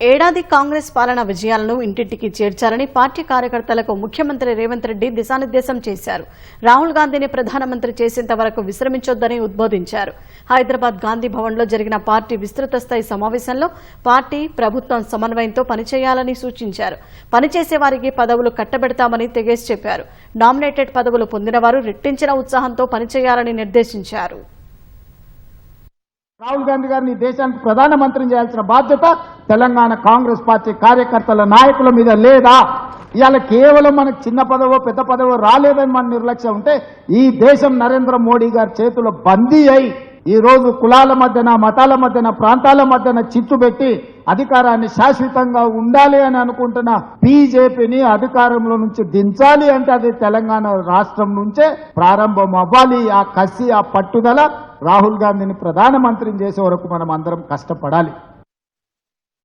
ఏడాది కాంగ్రెస్ పాలన విజయాలను ఇంటింటికి చేర్చాలని పార్టీ కార్యకర్తలకు ముఖ్యమంత్రి రేవంత్ రెడ్డి దిశానిర్దేశం చేశారు. రాహుల్ గాంధీని ప్రధానమంత్రి చేసేంత వరకు విశ్రమించొద్దని ఉద్బోధించారు. హైదరాబాద్ గాంధీ భవన్లో జరిగిన పార్టీ విస్తృత స్థాయి సమావేశంలో పార్టీ ప్రభుత్వం సమన్వయంతో పనిచేయాలని సూచించారు. పనిచేసే వారికి పదవులు కట్టబెడతామని తెగేసి చెప్పారు. నామినేటెడ్ పదవులు పొందిన వారు రెట్టించిన ఉత్సాహంతో పనిచేయాలని నిర్దేశించారు. రాహుల్ గాంధీ గారిని దేశానికి ప్రధానమంత్రిని చేయాల్సిన బాధ్యత తెలంగాణ కాంగ్రెస్ పార్టీ కార్యకర్తల నాయకుల మీద లేదా? ఇవాళ కేవలం మనకు చిన్న పదవో పెద్ద పదవో రాలేదని మన నిర్లక్ష్యం ఉంటే ఈ దేశం నరేంద్ర మోడీ గారి చేతిలో బందీ అయి ఈ రోజు కులాల మధ్యన మతాల మధ్యన ప్రాంతాల మధ్యన చిచ్చు పెట్టి అధికారాన్ని శాశ్వతంగా ఉండాలి అని అనుకుంటున్న బీజేపీని అధికారంలో నుంచి దించాలి అంటే అది తెలంగాణ రాష్ట్రం నుంచే ప్రారంభం అవ్వాలి. ఆ కసి ఆ పట్టుదల రాహుల్ గాంధీని ప్రధానమంత్రిని చేసే వరకు మనం అందరం కష్టపడాలి.